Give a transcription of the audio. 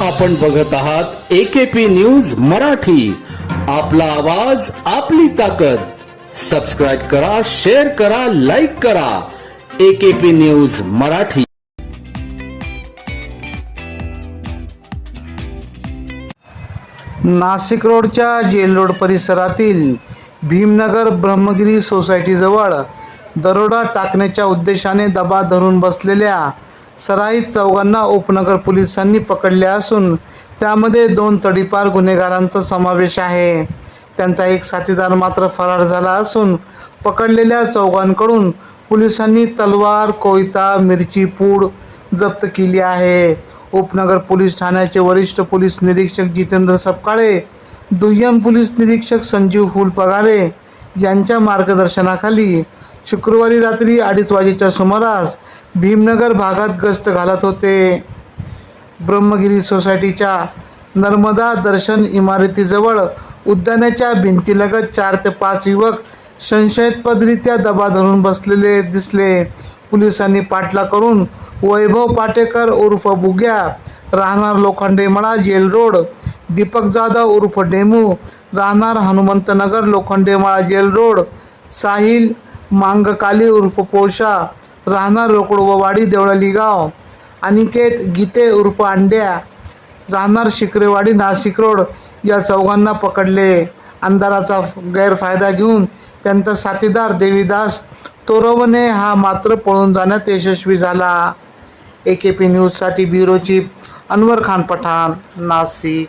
आपण बघत आहात एकेपी न्यूज मराठी. आपला आवाज आपली ताकद. सबस्क्राईब करा शेअर करा लाईक करा. AKP news Marathi. नाशिक रोडच्या जेल रोड परिसरातील भीमनगर ब्रह्मगिरी सोसायटीजवळ दरोडा टाकण्याच्या उद्देशाने दबा धरून बसलेल्या सराईत चौघांना उपनगर पोलिसांनी पकडले असून त्यामध्ये दोन तडीपार गुन्हेगारांचा समावेश आहे. त्यांचा एक साथीदार मात्र फरार झाला असून पकडलेल्या चौघांकडून पोलिसांनी तलवार कोयता मिरची पूड जप्त केली आहे. उपनगर पोलीस ठाण्याचे वरिष्ठ पोलीस निरीक्षक जितेंद्र सपकाळे दुय्यम पोलीस निरीक्षक संजीव फुलपगारे यांच्या मार्गदर्शनाखाली शुक्रवारी रात्री अडीच वाजेच्या सुमारास भीमनगर भागात गस्त घालत होते. ब्रह्मगिरी सोसायटीच्या नर्मदा दर्शन इमारतीजवळ उद्यानाच्या भिंतीलगत चार ते पाच युवक संशयास्पदरित्या दबा धरून बसलेले दिसले. पोलिसांनी पाठला करून वैभव पाटेकर उर्फ बुग्या राहणार लोखंडेमळा जेल रोड दीपक जाधव उर्फ डेमू राहणार हनुमंतनगर लोखंडेमाळा जेल रोड साहिल मांगकाली उर्फ पोशा राहणार वाडी देवळाली गाव अनिकेत गीते उर्फ अंड्या राहणार शिकरेवाडी नाशिक रोड या चौघांना पकडले. अंधाराचा गैरफायदा घेऊन त्यांचा साथीदार देवीदास तोरवणे हा मात्र पळून जाण्यात यशस्वी झाला. ए के पी न्यूजसाठी ब्युरो चीफ अनवर खान पठाण नाशिक.